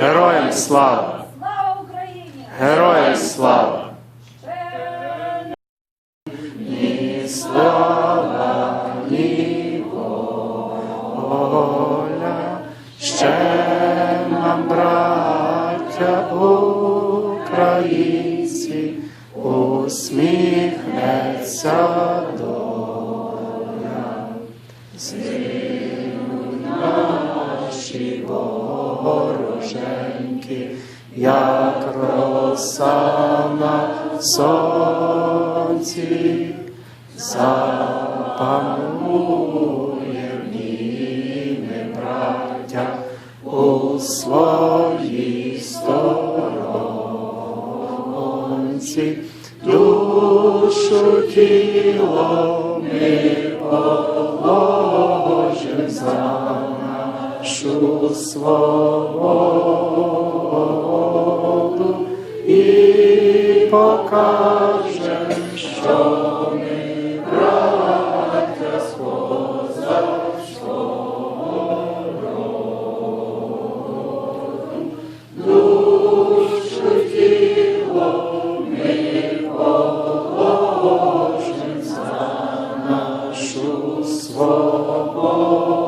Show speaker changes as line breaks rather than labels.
Героям слава!
Слава Україні!
Героям слава! Ні слава, ні воля, ще нам, браття українці, усміхнеться доля. Вороженьки, як роса на сонці, запанує в браття, у своїй сторонці, душу тіло ми положим за нашу свободу і покажем, що ми браття з козацького душу тіло ми положим за нашу свободу